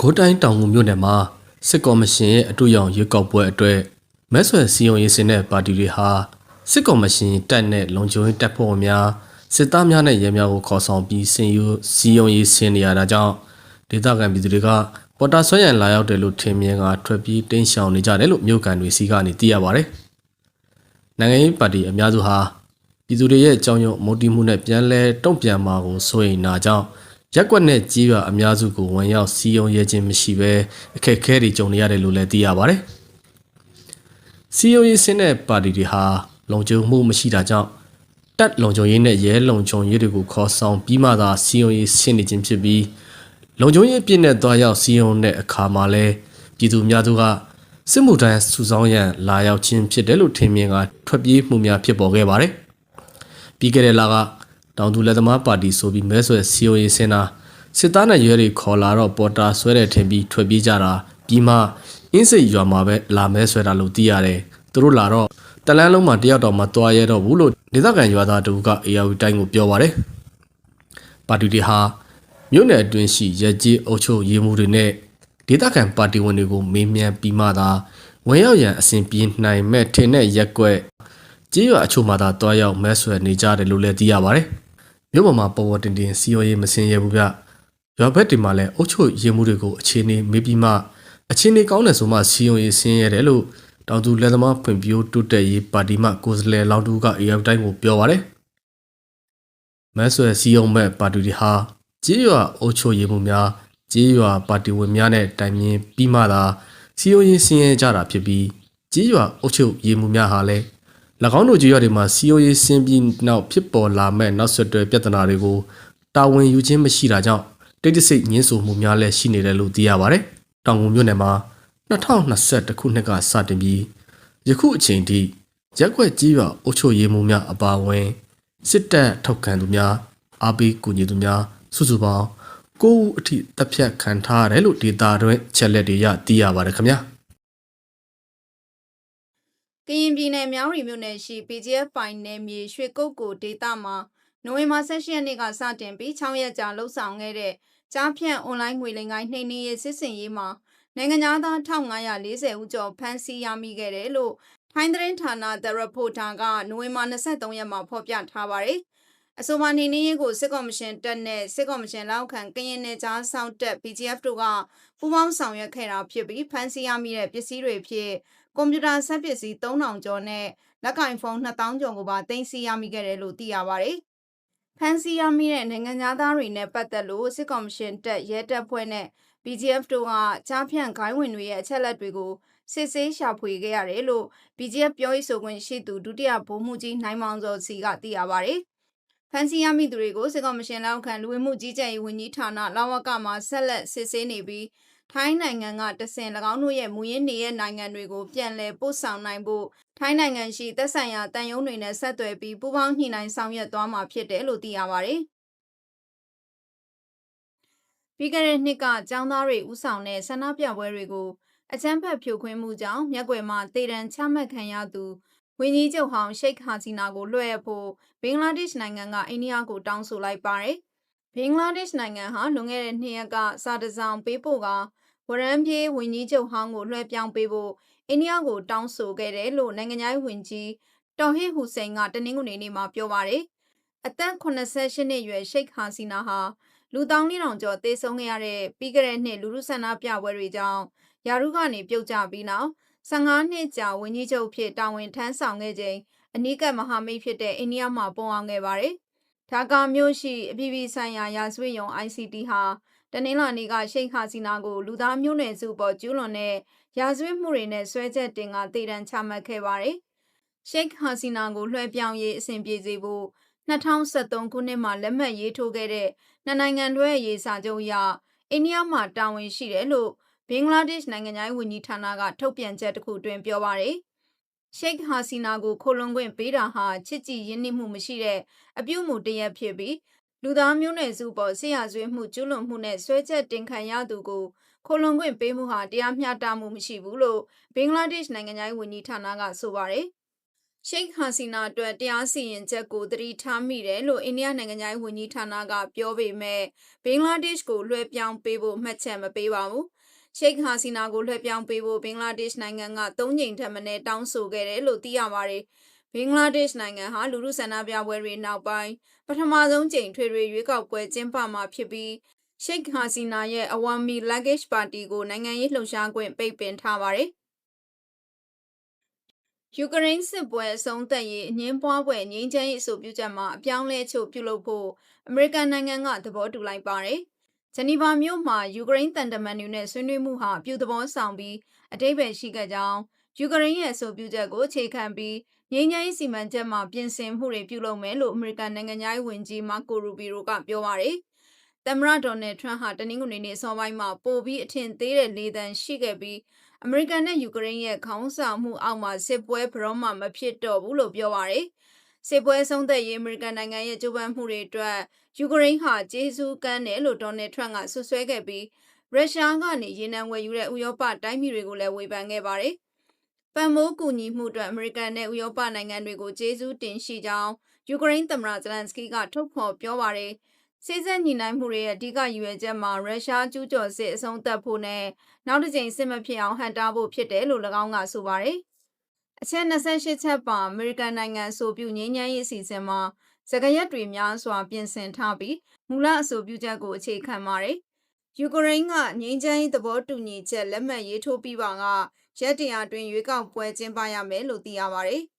ကိုးတိုင်းတောင်ငူမြို့နယ်မှာစစ်ကော်မရှင်ရဲ့အတူရောင်ရွေးကောက်ပွဲအတွက်မဲဆွယ်စည်းရုံးရေးစင်တဲ့ပါတီတွေဟာစစ်ကော်မရှင်တပ်နဲ့လုံခြုံရေးတပ်ဖွဲ့ဝင်များစစ်သားများနဲ့ရဲများကိုခေါ်ဆောင်ပြီးစင်ယူစည်းရုံးရေးဆင်နေရတာကြောင့်ဒေသခံပြည်သူတွေကပေါ်တာဆွဲရန်လာရောက်တယ်လို့ထင်မြင်ကထွက်ပြေးတင်းရှောင်နေကြတယ်လို့မြို့ကန်တွေစီကနေသိရပါဗျ။နိုင်ငံရေးပါတီအများစုဟာပြည်သူတွေရဲ့အကြောင်းရုံမုတ်တိမှုနဲ့ပြန်လဲတုံ့ပြန်မှာကိုစိုးရိမ်နာကြောင့် ရက်ကွက်နဲ့ကြီးရွာအများစုကိုဝန်ရောက်စီယုံရဲခြင်းမရှိဘဲအခက်အခဲတွေကြုံနေရတယ်လို့လည်းသိရပါဗျ။စီယုံရေးစင်းတဲ့ပါတီတွေဟာလုံခြုံမှုမရှိတာကြောင့်တပ်လုံခြုံရေးနဲ့ရဲလုံခြုံရေးတွေကိုခေါ်ဆောင်ပြီးမှသာစီယုံရေးဆင်းနေခြင်းဖြစ်ပြီးလုံခြုံရေးအပြည့်နဲ့သွားရောက်စီယုံတဲ့အခါမှာလဲပြည်သူများသူကစစ်မှုထမ်းစုဆောင်းရန်လာရောက်ခြင်းဖြစ်တယ်လို့ထင်မြင်ကထွက်ပြေးမှုများဖြစ်ပေါ်ခဲ့ပါတယ်။ပြီးခဲ့တဲ့လက တောင်သူလက်သမားပါတီဆိုပြီးမဲဆွယ်စီယိုရေးစင်တာစစ်သားနဲ့ရဲတွေခေါ်လာတော့ပေါ်တာဆွဲတဲ့ထင်ပြီးထွက်ပြေးကြတာပြီးမှအင်းစိတ်ရွာမှာပဲလာမဲဆွဲတာလို့သိရတယ်သူတို့လာတော့တလန်းလုံးမှာတယောက်တော့မသွားရတော့ဘူးလို့ဒေသခံရွာသားတူက AR တိုင်းကိုပြောပါတယ်ပါတီတွေဟာမြို့နယ်အတွင်းရှိရဲကြီးအုပ်ချုပ်ရေးမှုတွေနဲ့ဒေသခံပါတီဝင်တွေကိုမေးမြန်းပြီးမှသာဝင်ရောက်ရန်အစဉ်ပြေးနိုင်မဲ့ထင်တဲ့ရက်ွက်ကြီးရွာအချို့မှသာတွားရောက်မဲဆွယ်နေကြတယ်လို့လည်းသိရပါတယ်။ မြို့ပေါ်မှာပေါ်ပေါ်တင်တင်စီရောရေးမစင်ရဘူးဗျ။ရွာဘက်တွေမှာလည်းအုတ်ချုပ်ရေးမှုတွေကိုအခြေအနေမေးပြီးမှအခြေအနေကောင်းတယ်ဆိုမှစီရောရေးဆင်းရတယ်လို့တောင်သူလက်သမားဖွံ့ဖြိုးတိုးတက်ရေးပါတီမှကိုယ်စားလှယ်လောင်တူက AF တိုင်းကိုပြောပါတယ်။မဲဆွယ်စီယုံမဲ့ပါတီတွေဟာကြေးရွာအုတ်ချုပ်ရေးမှုများကြေးရွာပါတီဝင်များနဲ့တိုင်ပင်ပြီးမှသာစီယုံရေးဆင်းရဲကြတာဖြစ်ပြီးကြေးရွာအုတ်ချုပ်ရေးမှုများဟာလည်း၎ င်းတို့ကြေးရွာတွေမှာစီယိုရေးဆင်းပြီးနောက်ဖြစ်ပေါ်လာမဲ့နောက်ဆက်တွဲပြဿနာတွေကိုတာဝန်ယူခြင်းမရှိတာကြောင့်တိတ်တဆိတ်ငင်းဆိုမှုများလည်းရှိနေတယ်လို့သိရပါတယ်။တောင်ကုန်မြို့နယ်မှာ2021ခုနှစ်ကစတင်ပြီးယခုအချိန်ထိရက်ွက်ကြီးရွာအုပ်ချုပ်ရေးမှုများအပါအဝင်စစ်တပ်ထောက်ခံသူများအားပေးကူညီသူများစုစုပေါင်း9ဦးအထိတပ်ဖြတ်ခံထားရတယ်လို့ဒေတာတွင်ချက်လက်တွေရသိရပါတယ်ခင်ဗျာ။ ကရင်ပြည်နယ်မြောင်းရီမြို့နယ်ရှိ PGF ပိုင်နယ်မြေရွှေကုတ်ကိုဒေသမှာနိုဝင်ဘာ16ရက်နေ့ကစတင်ပြီး6ရက်ကြာလှုပ်ဆောင်ခဲ့တဲ့ကြားဖြန့်အွန်လိုင်းငွေလိမ်ကိုင်းနှိမ်နင်းရေးစစ်စင်ရေးမှာနိုင်ငံသား1540ဦးကျော်ဖမ်းဆီးရမိခဲ့တယ်လို့ထိုင်းသတင်းဌာန The Reporter ကနိုဝင်ဘာ23ရက်မှာဖော်ပြထားပါတယ်။အဆိုပါနှိမ်နင်းရေးကိုစစ်ကော်မရှင်တပ်နဲ့စစ်ကော်မရှင်လောက်ခံကရင်နယ်ကြားစောင့်တပ် BGF တို့ကပူးပေါင်းဆောင်ရွက်ခဲ့တာဖြစ်ပြီးဖမ်းဆီးရမိတဲ့ပစ္စည်းတွေဖြစ် ကွန်ပျူတာဆက်ပစ္စည်း3000ကျော်နဲ့လက်ကင်ဖုန်း2000ကျော်ကိုပါတင်စီရမိခဲ့တယ်လို့သိရပါတယ်။ဖမ်းဆီးရမိတဲ့နိုင်ငံသားတွေနဲ့ပတ်သက်လို့စစ်ကော်မရှင်တပ်ရဲတပ်ဖွဲ့နဲ့ BGF တို့ကကြားဖြန့်ဂိုင်းဝင်တွေရဲ့အချက်လက်တွေကိုစစ်ဆေးရှာဖွေခဲ့ရတယ်လို့ BGF ပြောရေးဆိုခွင့်ရှိသူဒုတိယဗိုလ်မှူးကြီးနိုင်မောင်စောစီကသိရပါတယ်။ဖန်စီရမိသူတွေကိုစစ်ကော်မရှင်လောက်ခံလူဝင်မှုကြီးကြပ်ရေးဝန်ကြီးဌာနလာဝကမှဆက်လက်စစ်ဆေးနေပြီး ထိုင်းနိုင်ငံကတဆင်၎င်းတို့ရဲ့မူရင်းနေရဲ့နိုင်ငံတွေကိုပြန်လည်ပို့ဆောင်နိုင်ဖို့ထိုင်းနိုင်ငံရှိသက်ဆိုင်ရာတန်ယုံတွေနဲ့ဆက်သွယ်ပြီးပူးပေါင်းညှိနှိုင်းဆောင်ရွက်သွားမှာဖြစ်တယ်လို့သိရပါတယ်။ပြီးခဲ့တဲ့နှစ်ကကျောင်းသားတွေဥဆောင်တဲ့ဆန္ဒပြပွဲတွေကိုအချမ်းဖက်ဖြိုခွင်းမှုကြောင့်မျက်ွယ်မှာတေတံချမှတ်ခံရသူဝင်းကြီးချုပ်ဟောင်းရှိတ်ဟာစီနာကိုလွှဲအပ်ဖို့ဘင်္ဂလားဒေ့ရှ်နိုင်ငံကအိန္ဒိယကိုတောင်းဆိုလိုက်ပါတယ်။ ဘင်္ဂလားဒေ့ရှ်နိုင်ငံဟာလွန်ခဲ့တဲ့နှစ်ရက်ကစာတစောင်ပေးပို့ကဝရန်ပြေးဝင်းကြီးချုပ်ဟောင်းကိုလွှဲပြောင်းပေးဖို့အိန္ဒိယကိုတောင်းဆိုခဲ့တယ်လို့နိုင်ငံသားဝင်ကြီးတော်ဟစ်ဟူစိန်ကတနင်္ဂနွေနေ့မှာပြောပါတယ်။အသက်88နှစ်အရွယ်ရှိတ်ဟာစီနာဟာလူတောင်းလေးတောင်ကျော်တေဆုံးခဲ့ရတဲ့ပြီးခဲ့တဲ့နှစ်လူလူဆန္ဒပြပွဲတွေကြောင့်ယာရုကနေပြုတ်ကျပြီးနောက်15နှစ်ကြာဝန်ကြီးချုပ်ဖြစ်တာဝန်ထမ်းဆောင်ခဲ့ချိန်အနိကမဟာမိတ်ဖြစ်တဲ့အိန္ဒိယမှာပုံအောင်ခဲ့ပါတယ်။ ဒါကာမြို့ရှိအပြည်ပြည်ဆိုင်ရာရာဇဝတ်ရုံ ICT ဟာတနင်္လာနေ့ကရှိတ်ခါစီနာကိုလူသားမျိုးနွယ်စုပေါ်ကျူးလွန်တဲ့ရာဇဝတ်မှုတွေနဲ့ဆွဲချက်တင်ကတည်တံ့ချမှတ်ခဲ့ပါတယ်။ရှိတ်ဟာစီနာကိုလွှဲပြောင်းရေးအစဉ်ပြေစေဖို့2023ခုနှစ်မှာလက်မှတ်ရေးထိုးခဲ့တဲ့နှစ်နိုင်ငံတွဲရေးစာချုပ်အရအိန္ဒိယမှာတာဝန်ရှိတယ်လို့ဘင်္ဂလားဒေ့ရှ်နိုင်ငံသားဝန်ကြီးဌာနကထုတ်ပြန်ချက်တစ်ခုတွင်ပြောပါရယ် ရှိတ်ဟာစီနာကိုခိုလွန်ခွင့်ပေးတာဟာချစ်ကြည်ရင်းနှီးမှုမရှိတဲ့အပြုမှုတရက်ဖြစ်ပြီးလူသားမျိုးနွယ်စုပေါ်ဆရာဆွေးမှုကျူးလွန်မှုနဲ့ဆွဲချက်တင်ခံရသူကိုခိုလွန်ခွင့်ပေးမှုဟာတရားမျှတမှုမရှိဘူးလို့ဘင်္ဂလားဒေ့ရှ်နိုင်ငံသားဝန်ကြီးဌာနကဆိုပါရယ်ရှိတ်ဟာစီနာအတွက်တရားစီရင်ချက်ကိုသတိထားမိတယ်လို့အိန္ဒိယနိုင်ငံသားဝန်ကြီးဌာနကပြောပေမဲ့ဘင်္ဂလားဒေ့ရှ်ကိုလွှဲပြောင်းပေးဖို့မှတ်ချက်မပေးပါဘူး။ ရှိတ်ဟာစီနာကိုလွှဲပြောင်းပေးဖို့ဘင်္ဂလားဒေ့ရှ်နိုင်ငံက၃ကြိမ်ထက်မနည်းတောင်းဆိုခဲ့တယ်လို့သိရပါတယ်။ဘင်္ဂလားဒေ့ရှ်နိုင်ငံဟာလူမှုဆန္ဒပြပွဲတွေနောက်ပိုင်းပထမဆုံးကြိမ်ထွေထွေရွေးကောက်ပွဲကျင်းပမှာဖြစ်ပြီးရှိတ်ဟာစီနာရဲ့အဝမ်မီလက်ဂက်ပါတီကိုနိုင်ငံရေးလှုပ်ရှားခွင့်ပိတ်ပင်ထားပါတယ်။ယူကရိန်းစစ်ပွဲအဆုံးသတ်ရေးအငင်းပွားပွဲငြိမ်းချမ်းရေးအဆိုပြုချက်မှာအပြောင်းလဲချို့ပြုလုပ်ဖို့အမေရိကန်နိုင်ငံကသဘောတူလိုက်ပါတယ်။ ဂျနီဗာမြို့မှာယူကရိန်းတန်တမန်တွေနဲ့ဆွေးနွေးမှုဟာအပြုသဘောဆောင်ပြီးအတိတ်ပဲရှိခဲ့ကြောင်းယူကရိန်းရဲ့အဆိုပြုချက်ကိုအခြေခံပြီးငြိမ်းချမ်းရေးစီမံချက်မှာပြင်ဆင်မှုတွေပြုလုပ်မယ်လို့အမေရိကန်နိုင်ငံသားဝန်ကြီးမာကိုရူဘီရိုကပြောပါတယ်။သမ္မတဒေါ်နယ်ထရန့်ဟာတနင်္ဂနွေနေ့စောပိုင်းမှာပိုပြီးအထင်သေးတဲ့လေသံရှိခဲ့ပြီးအမေရိကန်နဲ့ယူကရိန်းရဲ့ခေါင်းဆောင်မှုအောက်မှာစစ်ပွဲဘရောမှမဖြစ်တော့ဘူးလို့ပြောပါရယ် စစ်ပွဲဆုံးသက်ရေးအမေရိကန်နိုင်ငံရဲ့ကြိုးပမ်းမှုတွေအတွက်ယူကရိန်းဟာကျေးဇူးကမ်းတယ်လို့ဒေါ်နယ်ထရန့်ကဆွဆွဲခဲ့ပြီးရုရှားကနေရေနံဝယ်ယူတဲ့ဥရောပတိုင်းပြည်တွေကိုလည်းဝေဖန်ခဲ့ပါတယ်ပံမိုးကူညီမှုအတွက်အမေရိကန်နဲ့ဥရောပနိုင်ငံတွေကိုကျေးဇူးတင်ရှိကြောင်းယူကရိန်းသမ္မတဇလန်စကီကထုတ်ဖော်ပြောပါရယ်စေစက်ညီနိုင်မှုတွေရဲ့အဓိကရည်ရွယ်ချက်မှာရုရှားကျူးကျော်စစ်အဆုံးသတ်ဖို့နဲ့နောက်တစ်ကြိမ်စစ်မဖြစ်အောင်ဟန်တားဖို့ဖြစ်တယ်လို့၎င်းကဆိုပါတယ်။ အချက်28ချက်ပါအမေရိကန်နိုင်ငံဆိုပြုငြိမ်းချမ်းရေးအစီအစဉ်မှာစကရက်တွေများစွာပြင်ဆင်ထားပြီးမူလအဆိုပြုချက်ကိုအခြေခံပါတယ်။ယူကရိန်းကငြိမ်းချမ်းရေးသဘောတူညီချက်လက်မှတ်ရေးထိုးပြီးပါကရက်တရာတွင်ရွေးကောက်ပွဲကျင်းပရမယ်လို့သိရပါတယ်။